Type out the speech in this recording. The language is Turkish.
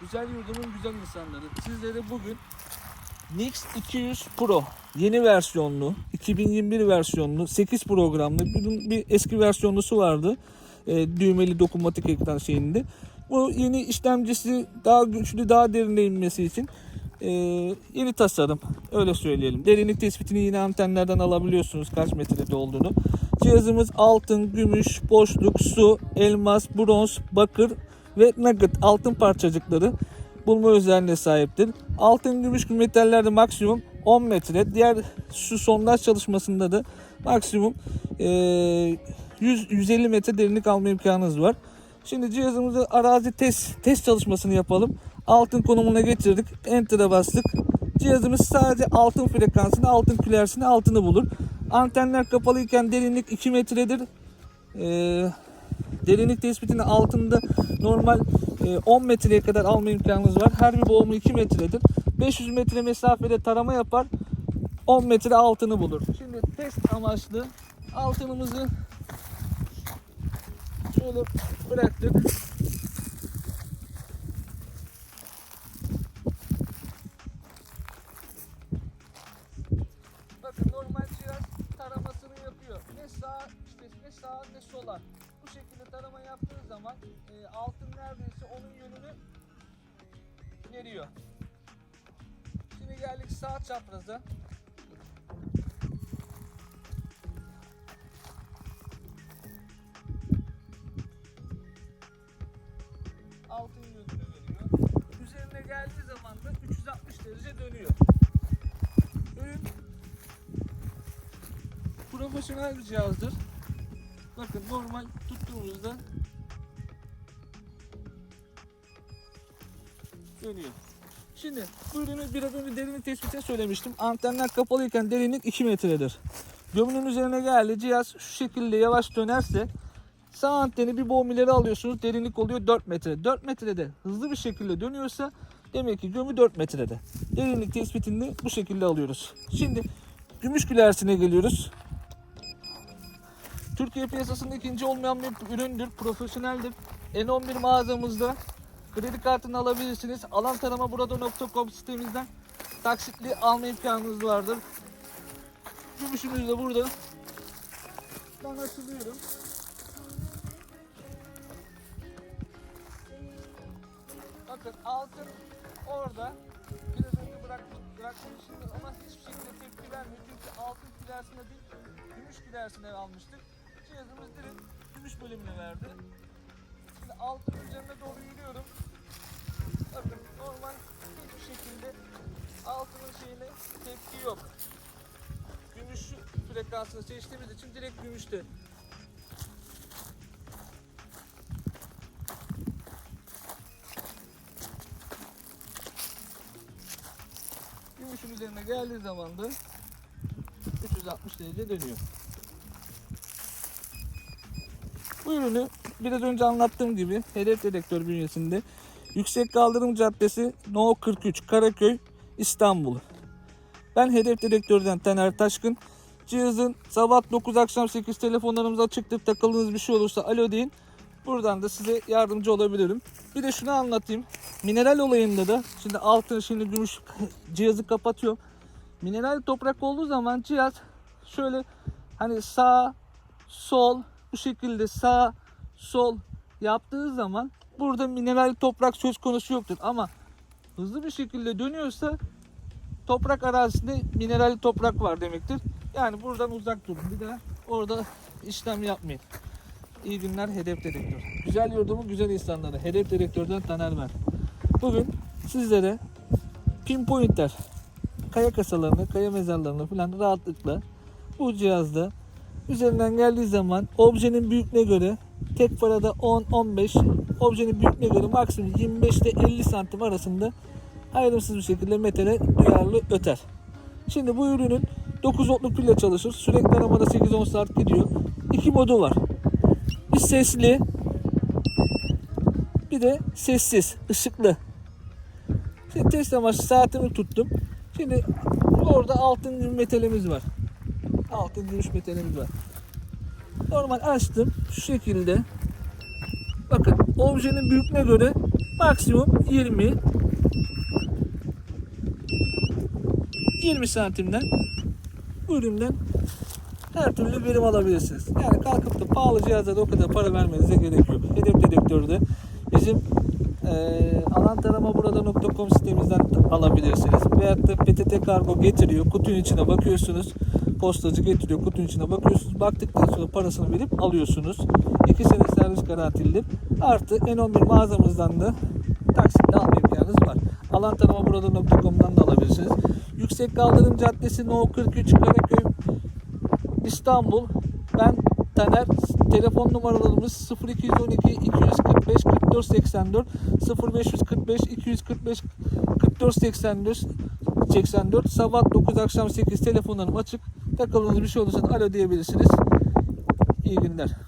Güzel yurdumun güzel insanları. Sizlere bugün Nix 200 Pro yeni versiyonlu, 2021 versiyonlu, 8 programlı, bunun bir eski versiyonlusu vardı. E, düğmeli dokunmatik ekran şeyinde. Bu yeni işlemcisi daha güçlü, daha derine inmesi için e, yeni tasarım. Öyle söyleyelim. Derinlik tespitini yine antenlerden alabiliyorsunuz kaç metrede olduğunu. Cihazımız altın, gümüş, boşluk, su, elmas, bronz, bakır ve nugget altın parçacıkları bulma özelliğine sahiptir. Altın, gümüş metallerde maksimum 10 metre. Diğer şu sondaj çalışmasında da maksimum eee, 100 150 metre derinlik alma imkanınız var. Şimdi cihazımızı arazi test test çalışmasını yapalım. Altın konumuna getirdik. Enter'a bastık. Cihazımız sadece altın frekansını, altın külersini, altını bulur. Antenler kapalıyken derinlik 2 metredir. Ee, derinlik tespitini altında normal e, 10 metreye kadar alma imkanınız var. Her bir boğumu 2 metredir. 500 metre mesafede tarama yapar. 10 metre altını bulur. Şimdi test amaçlı altınımızı şöyle bıraktık. Bakın normal cihaz taramasını yapıyor. Ne sağ işte ne sağa ne sola. Şekilde tarama yaptığı zaman e, altın neredeyse onun yönünü veriyor. Şimdi geldik sağ çapraza. Altın yönünü veriyor. Üzerine geldiği zaman da 360 derece dönüyor. Ürün profesyonel bir cihazdır. Bakın normal tuttuğumuzda dönüyor. Şimdi bu biraz önce derinlik tespitini söylemiştim. Antenler kapalıyken derinlik 2 metredir. Gömünün üzerine geldi. Cihaz şu şekilde yavaş dönerse sağ anteni bir boğum ileri alıyorsunuz. Derinlik oluyor 4 metre. 4 metrede hızlı bir şekilde dönüyorsa demek ki gömü 4 metrede. Derinlik tespitini bu şekilde alıyoruz. Şimdi gümüş gülersine geliyoruz. Türkiye piyasasında ikinci olmayan bir üründür. Profesyoneldir. N11 mağazamızda kredi kartını alabilirsiniz. Alan tarama burada.com sitemizden taksitli alma imkanınız vardır. Gümüşümüz de burada. Ben açılıyorum. Bakın altın orada. Biraz önce bıraktım şimdi ama hiçbir şekilde tepki vermiyor. Çünkü altın kilersine değil, gümüş kilersine almıştık. Cihazımız direkt gümüş bölümüne verdi. Şimdi altın üzerine doğru yürüyorum. Bakın normal hiçbir şekilde altının şeyine tepki yok. Gümüş frekansını seçtiğimiz için direkt gümüşte. Gümüşün üzerine geldiği zaman da 360 derece dönüyor. Bu ürünü biraz önce anlattığım gibi hedef dedektör bünyesinde Yüksek Kaldırım Caddesi No 43 Karaköy İstanbul. Ben hedef dedektörden Taner Taşkın. Cihazın sabah 9 akşam 8 telefonlarımız açıktır. Takıldığınız bir şey olursa alo deyin. Buradan da size yardımcı olabilirim. Bir de şunu anlatayım. Mineral olayında da şimdi altın şimdi gümüş cihazı kapatıyorum. Mineral toprak olduğu zaman cihaz şöyle hani sağ sol bu şekilde sağ sol yaptığı zaman burada mineral toprak söz konusu yoktur. Ama hızlı bir şekilde dönüyorsa toprak arazisinde mineral toprak var demektir. Yani buradan uzak durun. Bir daha orada işlem yapmayın. İyi günler Hedef Dedektör. Güzel yurdumun güzel insanları. Hedef Dedektör'den Taner ben. Bugün sizlere pinpointer kaya kasalarını, kaya mezarlarını falan rahatlıkla bu cihazda üzerinden geldiği zaman objenin büyüklüğüne göre tek parada 10-15 objenin büyüklüğüne göre maksimum 25 ile 50 santim arasında ayrımsız bir şekilde metale duyarlı öter. Şimdi bu ürünün 9 voltluk pille çalışır. Sürekli aramada 8-10 saat gidiyor. İki modu var. Bir sesli bir de sessiz, ışıklı. Şimdi test amaçlı saatimi tuttum. Şimdi orada altın gümüş metalimiz var. Altın gümüş metalimiz var. Normal açtım. Şu şekilde. Bakın objenin büyüklüğüne göre Maksimum 20 20 santimden bu üründen her türlü verim alabilirsiniz. Yani kalkıp da pahalı cihazlara o kadar para vermenize gerek yok. Hedef dedektörde bizim eee alantaramaburada.com sitemizden alabilirsiniz. Veyahut da PTT kargo getiriyor. Kutunun içine bakıyorsunuz. Postacı getiriyor. Kutunun içine bakıyorsunuz. Baktıktan sonra parasını verip alıyorsunuz. 2 sene servis garantilidir. Artı N11 mağazamızdan da taksitle alma imkanınız var. Alantaramaburada.com'dan da alabilirsiniz. Yüksek Kaldırım Caddesi No 43 Karaköy İstanbul. Ben Taner. Telefon numaralarımız 0212 245 44 84 0545 245 44 84 84 sabah 9 akşam 8 telefonlarım açık. Takıldığınız bir şey olursa alo diyebilirsiniz. İyi günler.